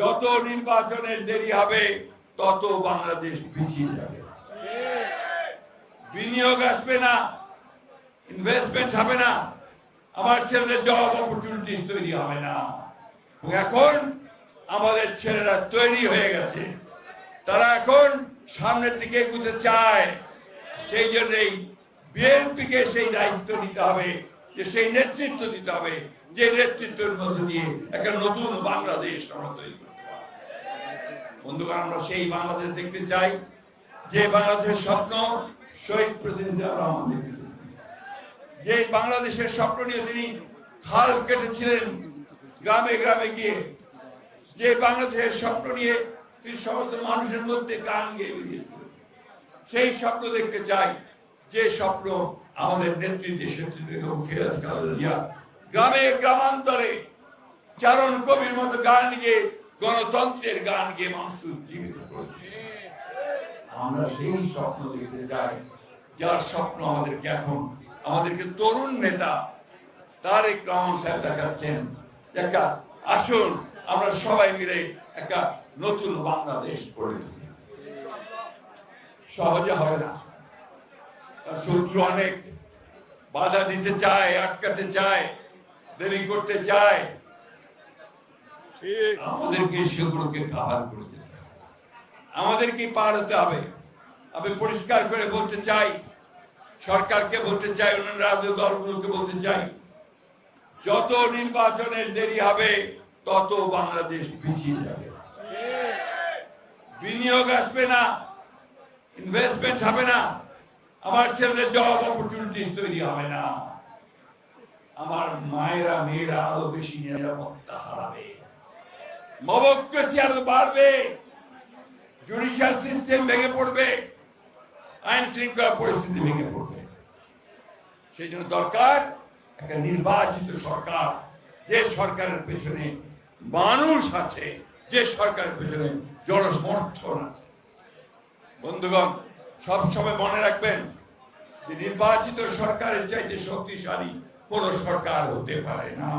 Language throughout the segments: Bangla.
যত নির্বাচনের দেরি হবে, তত বাংলাদেশ পিছিয়ে যাবে। বিনিয়োগ আসবে না ইনভেস্টমেন্ট হবে না, আমার ছেলেদের জব অপরচুনিটিস তৈরি হবে না। এখন আমাদের ছেলেরা তৈরি হয়ে গেছে। তারা এখন সামনের দিকে এগুতে চায়। সেই জন্যই বিএনপিকে সেই দায়িত্ব নিতে হবে, যে সেই নেতৃত্ব দিতে হবে, যে নেতৃত্বের মধ্য দিয়ে একটা নতুন বাংলাদেশ আমরা তৈরি বন্ধুগণ, আমরা সেই বাংলাদেশ দেখতে চাই, যে বাংলাদেশের স্বপ্ন শহীদ প্রেসিডেন্ট রহমান দেখেছেন। যে বাংলাদেশের স্বপ্ন নিয়ে তিনি খাল কেটেছিলেন গ্রামে গ্রামে গিয়ে, যে বাংলাদেশের স্বপ্ন নিয়ে তিনি সমস্ত মানুষের মধ্যে গান গেয়ে বেরিয়েছিলেন। সেই স্বপ্ন দেখতে চাই, যে স্বপ্ন আমাদের জিয়া গ্রামে, গ্রামান্তরে, চারণ কবির মতো গান গিয়ে গণতন্ত্রের গান গিয়ে মানুষকে উজ্জীবিত করেছে আমরা সেই স্বপ্ন দেখতে চাই যার স্বপ্ন আমাদেরকে এখন, আমাদেরকে তরুণ নেতা তারেক রহমান সাহেব দেখাচ্ছেন। একটা আসুন, আমরা সবাই মিলে একটা নতুন বাংলাদেশ তুলি। সহজে হবে না। তার শত্রু অনেক। বাধা দিতে চায়, আটকাতে চায়, দেরি করতে চায়। আমাদেরকে সেগুলোকে কাভার করে যেতে হবে। আমাদেরকে পার হতে হবে। আমি পরিষ্কার করে বলতে চাই, সরকারকে বলতে চাই, অন্যান্য রাজ্য দলগুলোকে বলতে চাই, যত নির্বাচনের দেরি হবে, তত বাংলাদেশ পিছিয়ে যাবে। বিনিয়োগ আসবে না ইনভেস্টমেন্ট হবে না, আমার ছেলেদের জব অপরচুনিটিস তৈরি হবে না। আমার মায়েরা, মেয়েরা আরও বেশি নিরাপত্তা হারাবে। মবক্রেসি আরও বাড়বে জুডিশিয়াল সিস্টেম ভেঙে পড়বে, আইন শৃঙ্খলা পরিস্থিতি ভেঙে পড়বে। সেই জন্য দরকার একটা নির্বাচিত সরকার, যে সরকারের পেছনে মানুষ আছে, যে সরকারের পেছনে জনসমর্থন আছে। বন্ধুগণ, সবসময় মনে রাখবেন যে নির্বাচিত সরকারের চাইতে শক্তিশালী কোন সরকার হতে পারে না।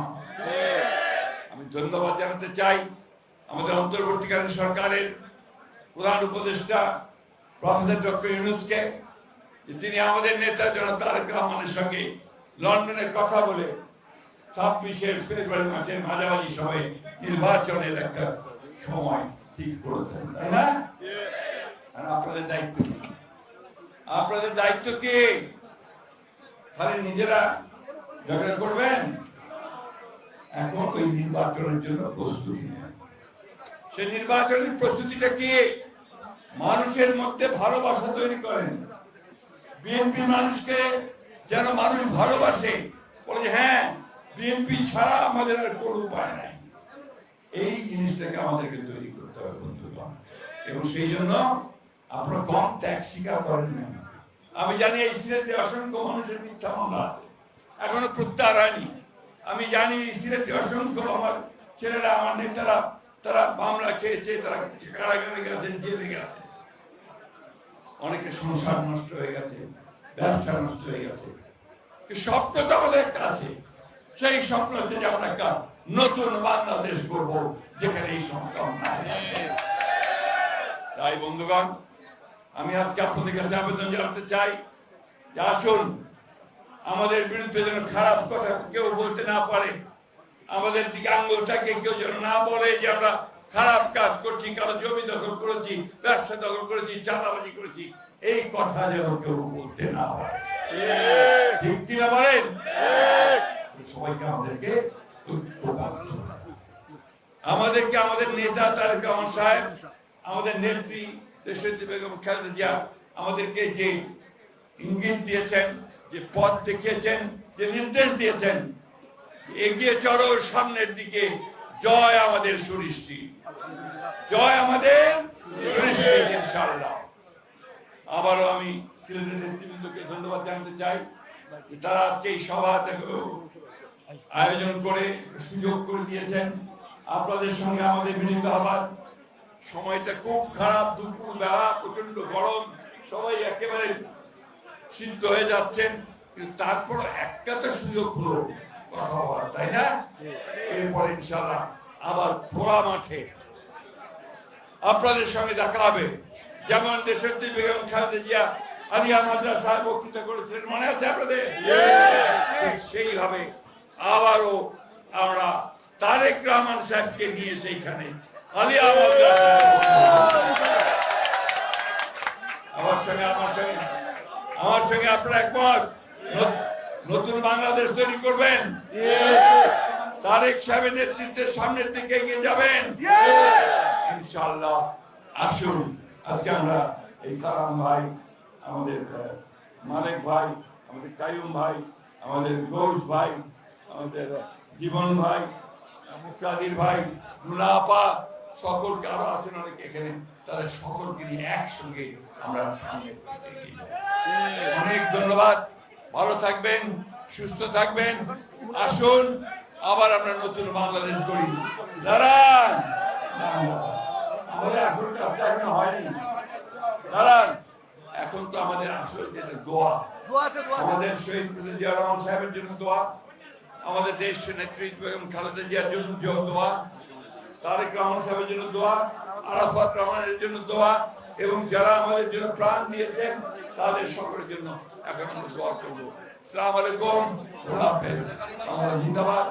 আমি ধন্যবাদ জানাতে চাই। আমাদের অন্তর্বর্তীকালীন সরকারের প্রধান উপদেষ্টা, প্রফেসর ডক্টর ইউনুসকে তিনি আমাদের নেতা জন তারেক রহমানের সঙ্গে লন্ডনে কথা বলে ছাব্বিশের ফেব্রুয়ারি মাসের মাঝামাঝি সময়ে নির্বাচনের একটা সময় ঠিক করেছেন, তাই না? আর আপনাদের দায়িত্ব কি? আপনাদের দায়িত্ব কি? খালি নিজেরা ঝগড়া করবেন? এখন ওই নির্বাচনের জন্য প্রস্তুতি নেন। সেই নির্বাচনী প্রস্তুতিটা কি? মানুষের মধ্যে ভালোবাসা তৈরি করেন। বিএনপি মানুষকে যেন মানুষ ভালোবাসে, বলে হ্যাঁ বিএনপি ছাড়া আমাদের আর কোনো উপায় নাই। এই জিনিসটাকে আমাদেরকে তৈরি করতে হবে, বন্ধুগণ। এবং সেই জন্য আপনারা কম ত্যাগ স্বীকার করেন না। আমি জানি এই সিলেটে অসংখ্য মানুষের মিথ্যা মামলা আছে। এখনও প্রত্যাহার হয়নি। আমি জানি সিলেটে অসংখ্য আমার ছেলেরা, আমার নেতারা তারা মামলা খেয়েছে, তারা কারাগারে গেছে, জেলে গেছে। অনেকের সংসার নষ্ট হয়ে গেছে, ব্যবসা নষ্ট হয়ে গেছে। স্বপ্ন তো আমাদের আছে। সেই স্বপ্ন যে আমরা একটা নতুন বাংলাদেশ করব যেখানে এই সংগ্রাম নাই তাই বন্ধুগণ, আমি আজকে আপনাদের কাছে আবেদন জানাতে চাই যে আসুন, আমাদের বিরুদ্ধে যেন খারাপ কথা কেউ বলতে না পারে। আমাদের দিকে আঙ্গুলটাকে কেউ যেন না বলে যে আমরা খারাপ কাজ করছি, কারও জমি দখল করেছি, ব্যবসা দখল করেছি, চাঁদাবাজি করেছি। এই কথা যেন কেউ বলতে না পারে। ঠিক কিনা বলেন? সবাইকে আমাদেরকে। আমাদেরকে আমাদের নেতা তারেক রহমান সাহেব, আমাদের নেত্রী দেশনেত্রী বেগম খালেদা আমাদেরকে যে ইঙ্গিত দিয়েছেন, যে পথ দেখিয়েছেন, যে নির্দেশ দিয়েছেন এগিয়ে চলো সামনের দিকে। জয় আমাদের সুনিশ্চিত। জয় আমাদের আবারও আমি সিলেটের নেতৃবৃন্দকে ধন্যবাদ জানাতে চাই তারা আজকে এই সভা আয়োজন করে সুযোগ করে দিয়েছেন। আপনাদের সঙ্গে আমাদের মিলিত হবার সময়টা খুব খারাপ, দুপুর বেলা প্রচণ্ড গরম, সবাই একেবারে সিদ্ধ হয়ে যাচ্ছেন। কিন্তু তারপরও একটা তো সুযোগ হলো। কথা বলার তাই না? এরপরে ইনশাল্লাহ আবার খোলা মাঠে আপনাদের সঙ্গে দেখা হবে। যেমন দেশত্রী বেগম খালেদা জিয়া আলিয়া মাদ্রাসায় বক্তৃতা করেছিলেন মনে আছে আপনাদের? সেইভাবে আবারও আমরা তারেক রহমান সাহেবকে নিয়ে সেইখানে আলিয়া মাদ্রাসায় আমার সঙ্গে আমার সঙ্গে আমার সঙ্গে আপনারা একমত? নতুন বাংলাদেশ তৈরি করবেন। তারেক সাহেবের নেতৃত্বের সামনের দিকে এগিয়ে যাবেন। ইনশাআল্লাহ আসুন। আজকে আমরা এই সালাম ভাই আমাদের মালিক ভাই আমাদের কায়ুম ভাই আমাদের গৌস ভাই আমাদের জীবন ভাই মুক্তাদির ভাই নুলাপা সকলকে আরও আছেন অনেক এখানে। তাদের সকলকে নিয়ে একসঙ্গে আমরা সামনে। অনেক ধন্যবাদ। ভালো থাকবেন সুস্থ থাকবেন। আসুন আবার আমরা নতুন বাংলাদেশ করি দাঁড়ান। আমাদের আসল কাজটা এখনও হয়নি। দাঁড়ান। এখন তো আমাদের আসল যেটা দোয়া। আমাদের শহীদ জিয়া রহমান সাহেবের জন্য দোয়া। আমাদের দেশ নেত্রী বেগম খালেদা জিয়ার জন্য দোয়া। তারেক রহমান সাহেবের জন্য দোয়া। আরাফাত রহমানের জন্য দোয়া। এবং যারা আমাদের জন্য প্রাণ দিয়েছেন তাদের সকলের জন্য এখন আমরা দোয়া করব। সালাম আলাইকুম। আল্লাহ হাফেজ। আমরা। জিন্দাবাদ।